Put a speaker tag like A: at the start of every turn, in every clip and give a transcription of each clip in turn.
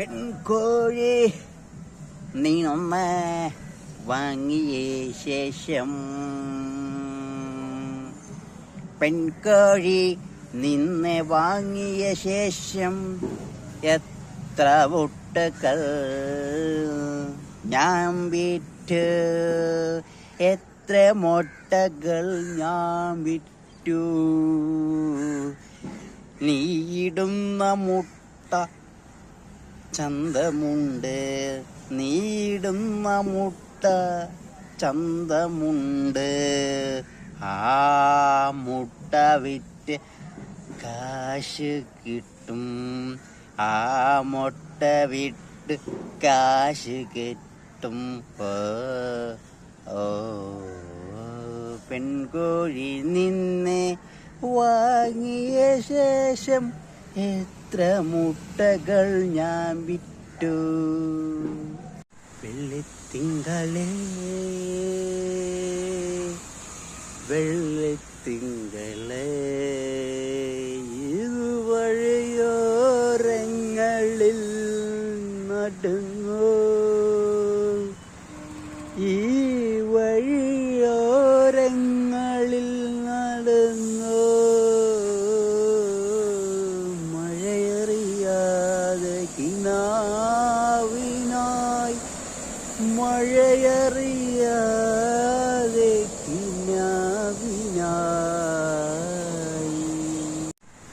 A: പെൺകോഴി നീനൊന്ന് വാങ്ങിയ ശേഷം. പെൺകോഴി നിന്നെ വാങ്ങിയ ശേഷം എത്ര മുട്ടകൾ ഞാൻ വിറ്റ്? എത്ര മുട്ടകൾ ഞാൻ വിറ്റു? നീയിടുന്ന മുട്ട ചന്തമുണ്ട് നീടുന്ന മുട്ട ചന്തമുണ്ട്. ആ മുട്ട വിറ്റ് കാശ് കിട്ടും ആ മുട്ട വിട്ട് കാശ് കിട്ടും. ഓ പെൺകോഴി നിന്നെ വാങ്ങിയ ശേഷം എത്ര മുട്ടകൾ ഞാൻ വിറ്റു. വെള്ളിത്തിങ്കളേ വെള്ളിത്തിങ്കളേ മഴയറിയാതെ കിനാവിനായി.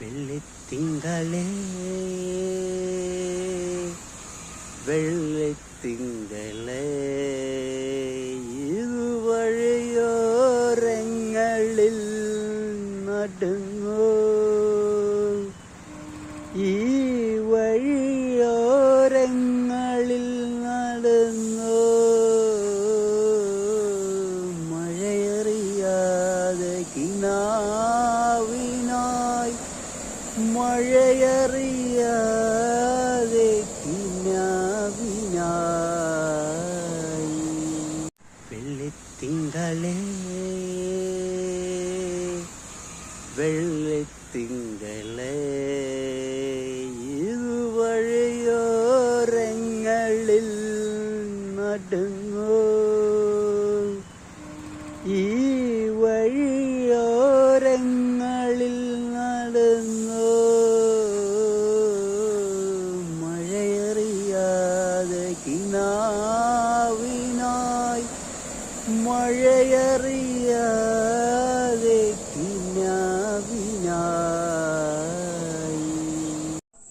A: വെള്ളിത്തിങ്കളേ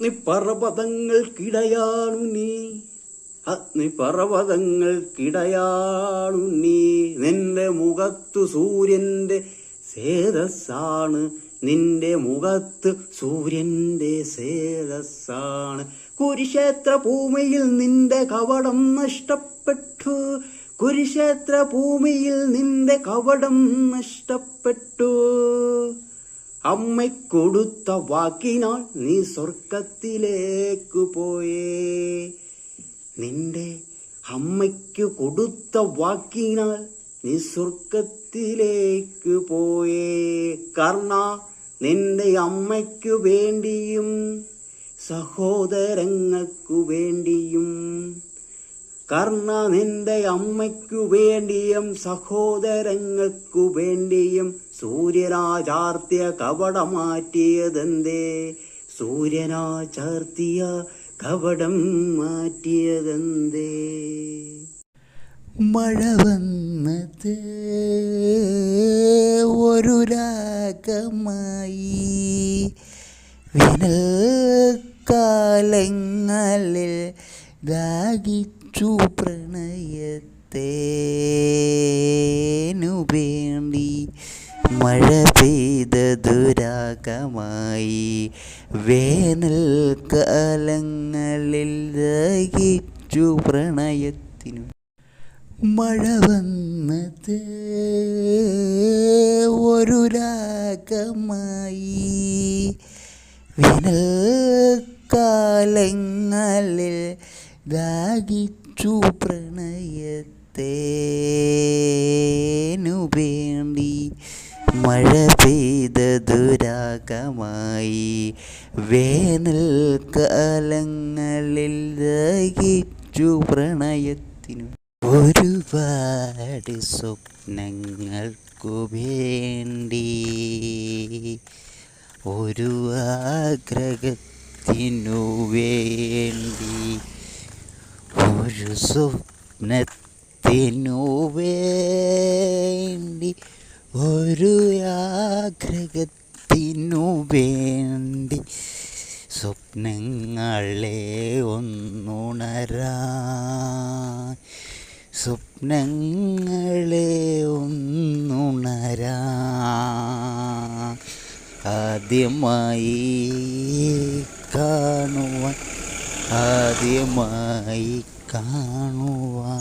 A: നീ പർവതങ്ങൾക്കിടയാണു നീ. അഗ്നിപർവതങ്ങൾക്കിടയാണു നീ. നിന്റെ മുഖത്തു സൂര്യന്റെ സേതസ്സാണ്. നിന്റെ മുഖത്ത് സൂര്യന്റെ സേതസ്സാണ്. കുരുക്ഷേത്ര ഭൂമിയിൽ നിന്റെ കവടം നഷ്ടപ്പെട്ടു. കുരുക്ഷേത്ര ഭൂമിയിൽ നിന്റെ കവടം നഷ്ടപ്പെട്ടു. അമ്മയ്ക്കൊടുത്ത വാക്കിനാൽ നീ സ്വർഗത്തിലേക്ക് പോയേ. നിന്റെ അമ്മയ്ക്ക് കൊടുത്ത വാക്കിനാൽ നീ സ്വർഗത്തിലേക്ക് പോയേ. കർണ നിന്റെ അമ്മയ്ക്കു വേണ്ടിയും സഹോദരങ്ങൾക്കു വേണ്ടിയും കർണ നിന്റെ അമ്മയ്ക്കു വേണ്ടിയും സഹോദരങ്ങൾക്കു വേണ്ടിയും സൂര്യനാചാർത്തിയ കവട മാറ്റിയതെന്തേ? സൂര്യനാചാർത്തിയ കവടം മാറ്റിയതെന്തേ? മഴ വന്നത് ഒരു രാഗമായി. വേനൽക്കാലങ്ങളിൽ ദാഹിച്ചു പ്രണയത്തേനു വേണ്ടി മഴ പെയ്തതു വേനൽ വേനൽക്കാലങ്ങളിൽ ദഹിച്ചു പ്രണയത്തിനു മഴ വന്നത് ഒരു രാഗമായി. വേനൽക്കാലങ്ങളിൽ ദാഹിച്ചു പ്രണയത്തേനു വേണ്ടി മഴ പെയ്ത ദുരാഗമായി വേനൽ കാലങ്ങളിൽ ദഹിച്ചു പ്രണയത്തിനു ഒരുപാട് സ്വപ്നങ്ങൾക്കു വേണ്ടി. ഒരു ആഗ്രഹത്തിനു വേണ്ടി ഒരു സ്വപ്നത്തിനു വേണ്ടി ഒരു ആഗ്രഹത്തിനു വേണ്ടി സ്വപ്നങ്ങളെ ഒന്നുണരാ സ്വപ്നങ്ങളെ ഒന്നുണരാ ആദ്യമായി കാണുവാൻ ആദ്യമായി കാണുവാൻ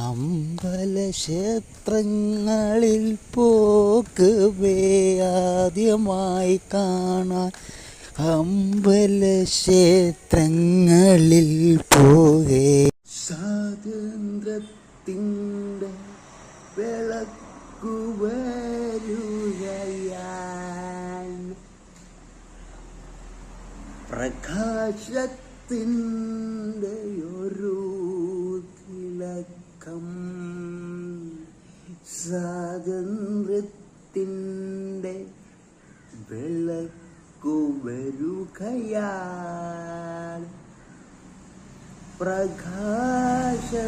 A: അമ്പല ക്ഷേത്രങ്ങളിൽ പോകവേ ആദ്യമായി കാണാൻ അമ്പല ക്ഷേത്രങ്ങളിൽ പ്രകാശത്തിന്റെ ഒരു തിളക്കം സ്വാതന്ത്ര്യത്തിന്റെ വിളക്കു വരുകയാൽ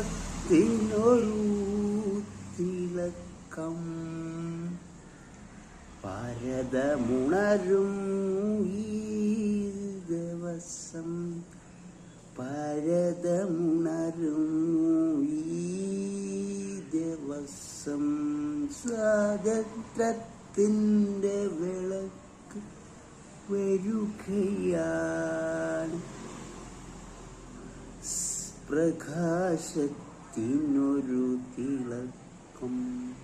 A: പ്രകാശത്തിനൊരു തിളക്കം പരതമുണരും ഈ ദിവസം പരതമുണരും ഈ ദിവസം. സ്വാതന്ത്ര്യത്തിന്റെ വിളക്ക് വരുകയാണ്. പ്രകാശത്തിനൊരു തിളക്കം.